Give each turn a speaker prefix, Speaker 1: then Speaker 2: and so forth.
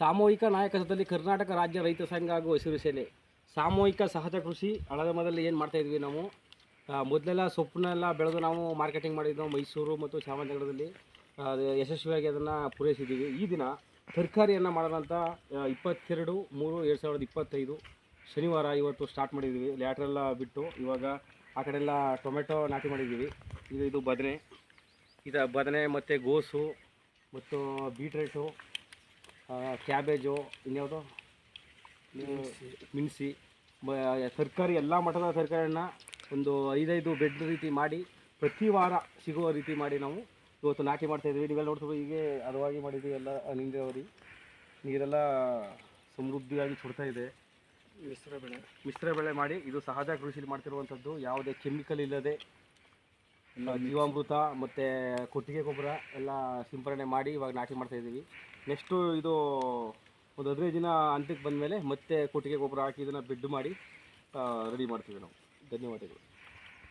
Speaker 1: ಸಾಮೂಹಿಕ ನಾಯಕತ್ವದಲ್ಲಿ ಕರ್ನಾಟಕ ರಾಜ್ಯ ರೈತ ಸಂಘ ಹಾಗೂ ಹಸಿರು ಸೇನೆ. ಸಾಮೂಹಿಕ ಸಹಜ ಕೃಷಿ ಹಳದಮದಲ್ಲಿ ಏನು ಮಾಡ್ತಾ ಇದ್ವಿ ನಾವು? ಮೊದಲೆಲ್ಲ ಸೊಪ್ಪನ್ನೆಲ್ಲ ಬೆಳೆದು ನಾವು ಮಾರ್ಕೆಟಿಂಗ್ ಮಾಡಿದ್ದು ಮೈಸೂರು ಮತ್ತು ಚಾಮರಾಜನಗರದಲ್ಲಿ. ಯಶಸ್ವಿಯಾಗಿ ಅದನ್ನು ಪೂರೈಸಿದ್ದೀವಿ. ಈ ದಿನ ತರಕಾರಿಯನ್ನು ಮಾಡೋದಂತ ಆ, ಇಪ್ಪತ್ತೆರಡು ಮೂರು ಎರಡು ಸಾವಿರದ ಇಪ್ಪತ್ತೈದು ಶನಿವಾರ ಇವತ್ತು ಸ್ಟಾರ್ಟ್ ಮಾಡಿದ್ದೀವಿ. ಲ್ಯಾಟ್ರೆಲ್ಲ ಬಿಟ್ಟು ಇವಾಗ ಆ ಕಡೆಲ್ಲ ಟೊಮೆಟೊ ನಾಟಿ ಮಾಡಿದ್ದೀವಿ. ಇದು ಇದು ಬದನೆ. ಇದು ಬದನೆ ಮತ್ತು ಗೋಸು ಮತ್ತು ಬೀಟ್ರೇಟು. ಕ್ಯಾಬೇಜು ಇನ್ಯಾವುದು? ಮಿಣಸಿ ತರಕಾರಿ ಎಲ್ಲ ಮಠದ ತರಕಾರಿಯನ್ನು ಒಂದು ಐದೈದು ಬೆಡ್ ರೀತಿ ಮಾಡಿ ಪ್ರತಿ ವಾರ ಸಿಗುವ ರೀತಿ ಮಾಡಿ ನಾವು ಇವತ್ತು ನಾಟಿ ಮಾಡ್ತಾ ಇದ್ದೀವಿ. ನೀವೆಲ್ಲ ನೋಡ್ತೀವಿ ಹೀಗೆ ಹದವಾಗಿ ಮಾಡಿದ್ದೀವಿ ಎಲ್ಲ ನೀರಾವರಿ ನೀರೆಲ್ಲ ಸಮೃದ್ಧಿಯಾಗಿ ಸುಡ್ತಾ ಇದೆ.
Speaker 2: ಮಿಶ್ರ ಬೆಳೆ.
Speaker 1: ಮಿಶ್ರ ಬೆಳೆ ಮಾಡಿ ಇದು ಸಹಜ ಕೃಷಿಲಿ ಮಾಡ್ತಿರುವಂಥದ್ದು. ಯಾವುದೇ ಕೆಮಿಕಲ್ ಇಲ್ಲದೆ ಜೀವಾಮೃತ ಮತ್ತು ಕೊಟ್ಟಿಗೆ ಗೊಬ್ಬರ ಎಲ್ಲ ಸಿಂಪರಣೆ ಮಾಡಿ ಇವಾಗ ನಾಟಿ ಮಾಡ್ತಾ ಇದ್ದೀವಿ. ನೆಕ್ಸ್ಟು ಇದು ಒಂದು ಹದಿನೈದು ದಿನ ಹಂತಕ್ಕೆ ಬಂದಮೇಲೆ ಮತ್ತೆ ಕೊಟ್ಟಿಗೆ ಗೊಬ್ಬರ ಹಾಕಿ ಇದನ್ನು ಬೆಡ್ ಮಾಡಿ ರೆಡಿ ಮಾಡ್ತೀವಿ ನಾವು. ಧನ್ಯವಾದಗಳು.